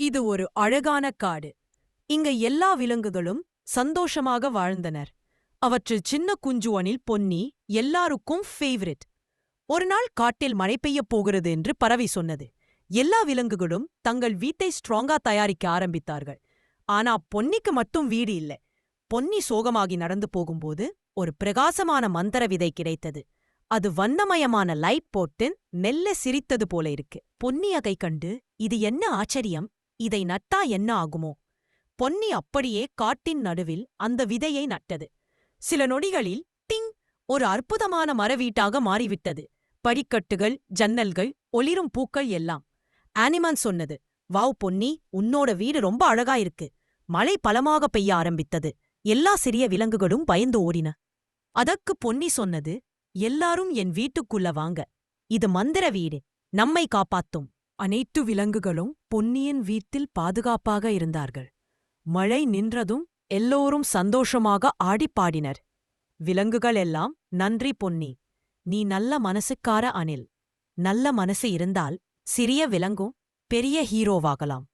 இது ஒரு அழகான காடு. இங்க எல்லா விலங்குகளும் சந்தோஷமாக வாழ்ந்தனர். அவற்றில் சின்ன குஞ்சுவனில் பொன்னி எல்லாருக்கும் ஃபேவரிட் ஒரு நாள் காட்டில் மழை பெய்யப் போகிறது என்று பறவை சொன்னது. எல்லா விலங்குகளும் தங்கள் வீட்டை ஸ்ட்ராங்கா தயாரிக்க ஆரம்பித்தார்கள். ஆனா பொன்னிக்கு மட்டும் வீடு இல்ல. பொன்னி சோகமாகி நடந்து போகும்போது ஒரு பிரகாசமான மந்திர விதை கிடைத்தது. அது வண்ணமயமான லைட் போட்டு மெல்ல சிரித்தது போல இருக்கு. பொன்னியகை கண்டு இது என்ன ஆச்சரியம்? இதை நட்டா என்ன ஆகுமோ? பொன்னி அப்படியே காட்டின் நடுவில் அந்த விதையை நட்டது. சில நொடிகளில் டிங்! ஒரு அற்புதமான மரவீட்டாக மாறிவிட்டது. படிக்கட்டுகள் ஜன்னல்கள் ஒளிரும் பூக்கள் எல்லாம். ஆனிமான் சொன்னது வாவ் பொன்னி உன்னோட வீடு ரொம்ப அழகா இருக்கு. மழை பலமாக பெய்ய ஆரம்பித்தது. எல்லா சிறிய விலங்குகளும் பயந்து ஓடின. அதற்கு பொன்னி சொன்னது எல்லாரும் என் வீட்டுக்குள்ள வாங்க. இது மந்திர வீடு. நம்மை காப்பாத்தும். அனைத்து விலங்குகளும் பொன்னியின் வீட்டில் பாதுகாப்பாக இருந்தார்கள். மழை நின்றதும் எல்லோரும் சந்தோஷமாக ஆடிப் பாடினர். விலங்குகள் எல்லாம் நன்றி பொன்னி. நீ நல்ல மனசுக்கார அணில். நல்ல மனசு இருந்தால் சிறிய விலங்கும் பெரிய ஹீரோவாகலாம்.